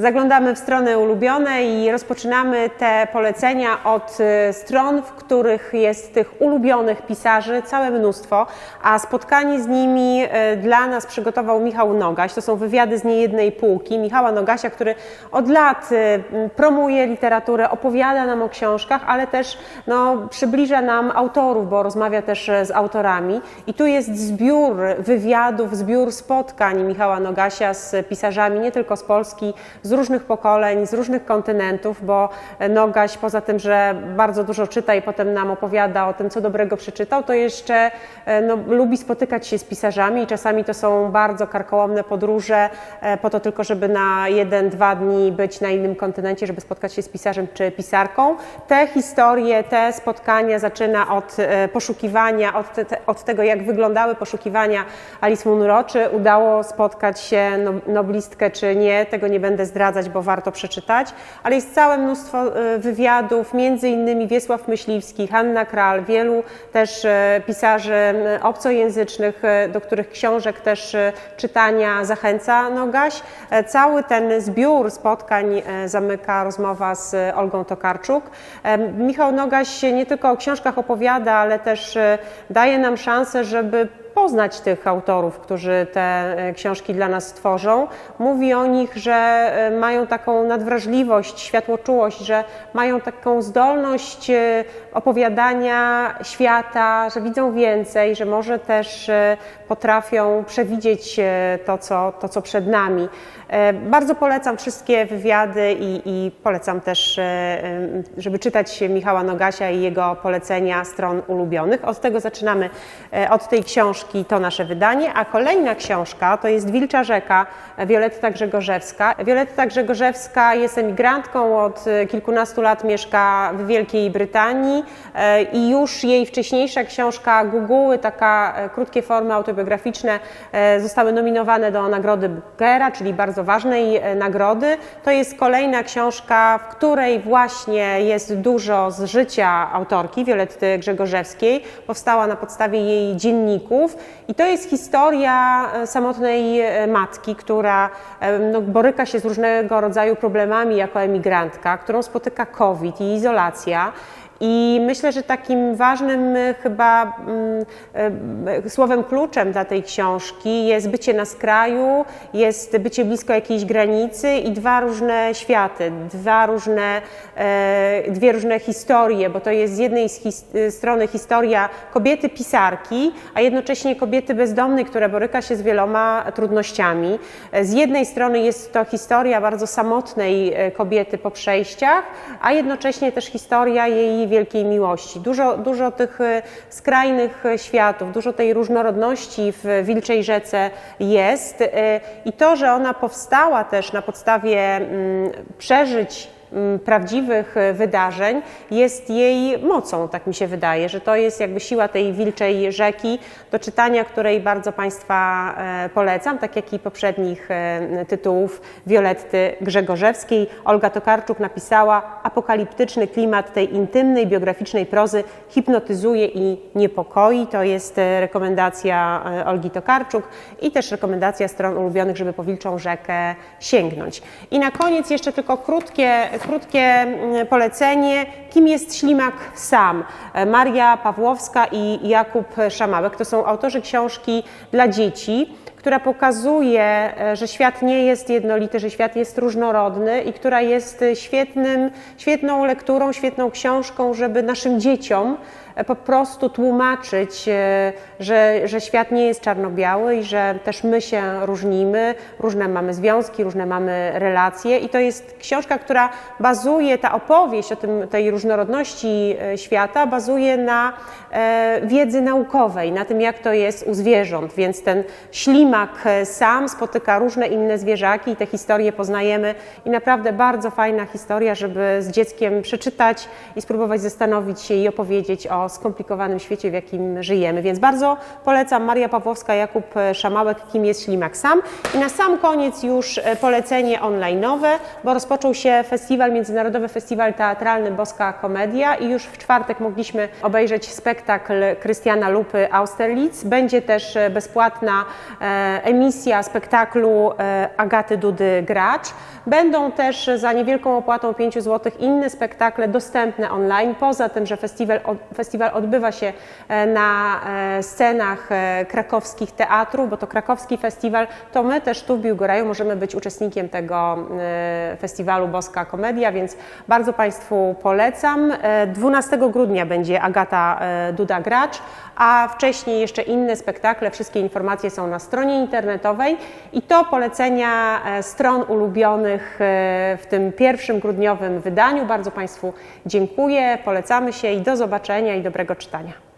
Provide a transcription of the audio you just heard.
Zaglądamy w strony ulubione i rozpoczynamy te polecenia od y, stron, w których jest tych ulubionych pisarzy całe mnóstwo, a spotkanie z nimi y, dla nas przygotował Michał Nogaś. To są wywiady z niejednej półki. Michała Nogasia, który od lat y, promuje literaturę, opowiada nam o książkach, ale też no, przybliża nam autorów, bo rozmawia też z autorami. I tu jest zbiór wywiadów, zbiór spotkań Michała Nogasia z pisarzami nie tylko z Polski, z różnych pokoleń, z różnych kontynentów, bo Nogaś poza tym, że bardzo dużo czyta i potem nam opowiada o tym, co dobrego przeczytał, to jeszcze e, no, lubi spotykać się z pisarzami i czasami to są bardzo karkołomne podróże e, po to tylko, żeby na jeden, dwa dni być na innym kontynencie, żeby spotkać się z pisarzem czy pisarką. Te historie, te spotkania zaczyna od e, poszukiwania, od, te, od tego, jak wyglądały poszukiwania Alice Munro, czy udało spotkać się no, noblistkę, czy nie, tego nie będę zdradzać, bo warto przeczytać, ale jest całe mnóstwo e, wywiadów, między innymi Wiesław Myśliwski, Hanna Kral, wielu też e, pisarzy m, obcojęzycznych, e, do których książek też e, czytania zachęca Nogaś. E, Cały ten zbiór spotkań e, zamyka rozmowa z e, Olgą Tokarczuk. E, Michał Nogaś nie tylko o książkach opowiada, ale też e, daje nam szansę, żeby poznać tych autorów, którzy te e, książki dla nas tworzą. Mówi o nich, że e, mają taką nadwrażliwość, światłoczułość, że mają taką zdolność e, opowiadania świata, że widzą więcej, że może też potrafią przewidzieć to, co, to, co przed nami. Bardzo polecam wszystkie wywiady i, i polecam też, żeby czytać Michała Nogasia i jego polecenia stron ulubionych. Od tego zaczynamy, od tej książki to nasze wydanie, a kolejna książka to jest Wilcza Rzeka Wioletta Grzegorzewska. Wioletta Grzegorzewska jest emigrantką, od e, kilkunastu lat mieszka w Wielkiej Brytanii e, i już jej wcześniejsza książka Guguły, taka e, krótkie formy autobiograficzne, zostały nominowane do Nagrody Bookera, czyli bardzo ważnej nagrody. To jest kolejna książka, w której właśnie jest dużo z życia autorki Wioletty Grzegorzewskiej. Powstała na podstawie jej dzienników i to jest historia e, samotnej e, matki, która e, no, boryka się z różnego rodzaju problemami jako emigrantka, którą spotyka COVID i izolacja. I myślę, że takim ważnym e, chyba mm, e, słowem kluczem dla tej książki jest bycie na skraju, jest bycie blisko jakiejś granicy i dwa różne światy, dwa różne, e, dwie różne historie, bo to jest z jednej strony historia kobiety pisarki, a jednocześnie kobiety bezdomnej, która boryka się z wieloma trudnościami. E, Z jednej strony jest to historia bardzo samotnej e, kobiety po przejściach, a jednocześnie też historia jej wielkiej miłości. Dużo, dużo tych e, skrajnych e, światów, dużo tej różnorodności w Wilczej Rzece jest e, i to, że ona powstała też na podstawie mm, przeżyć prawdziwych e, wydarzeń jest jej mocą, tak mi się wydaje, że to jest jakby siła tej wilczej rzeki, do czytania której bardzo Państwa e, polecam, tak jak i poprzednich e, tytułów Wioletty Grzegorzewskiej. Olga Tokarczuk napisała apokaliptyczny klimat tej intymnej, biograficznej prozy hipnotyzuje i niepokoi. To jest rekomendacja Olgi Tokarczuk i też rekomendacja stron ulubionych, żeby po Wilczą Rzekę sięgnąć. I na koniec jeszcze tylko krótkie, krótkie mm, polecenie. Kim jest ślimak sam? E, Maria Pawłowska i Jakub Szamałek to są autorzy książki dla dzieci, która pokazuje, e, że świat nie jest jednolity, że świat jest różnorodny i która jest e, świetnym, świetną lekturą, świetną książką, żeby naszym dzieciom e, po prostu tłumaczyć, że, że świat nie jest czarno-biały i że też my się różnimy, różne mamy związki, różne mamy relacje i to jest książka, która bazuje, ta opowieść o tym, tej różnorodności świata bazuje na wiedzy naukowej, na tym jak to jest u zwierząt, więc ten ślimak e, sam spotyka różne inne zwierzaki i te historie poznajemy i naprawdę bardzo fajna historia, żeby z dzieckiem przeczytać i spróbować zastanowić się i opowiedzieć o skomplikowanym świecie, w jakim żyjemy. Więc bardzo polecam Maria Pawłowska, Jakub Szamałek, kim jest ślimak sam. I na sam koniec już e, polecenie online'owe, bo rozpoczął się festiwal, Międzynarodowy Festiwal Teatralny Boska Komedia i już w czwartek mogliśmy obejrzeć spektakl Krystiana Lupy Austerlitz. Będzie też e, bezpłatna e, emisja spektaklu e, Agaty Dudy Gracz. Będą też za niewielką opłatą 5 zł inne spektakle dostępne online. Poza tym, że festiwal, festiwal odbywa się e, na e, scenach krakowskich teatrów, bo to krakowski festiwal, to my też tu w Biłgoraju możemy być uczestnikiem tego festiwalu Boska Komedia, więc bardzo Państwu polecam. E, 12 grudnia będzie Agata Duda Gracz, a wcześniej jeszcze inne spektakle. Wszystkie informacje są na stronie internetowej i to polecenia e, stron ulubionych e, w tym pierwszym grudniowym wydaniu. Bardzo Państwu dziękuję, polecamy się i do zobaczenia i dobrego czytania.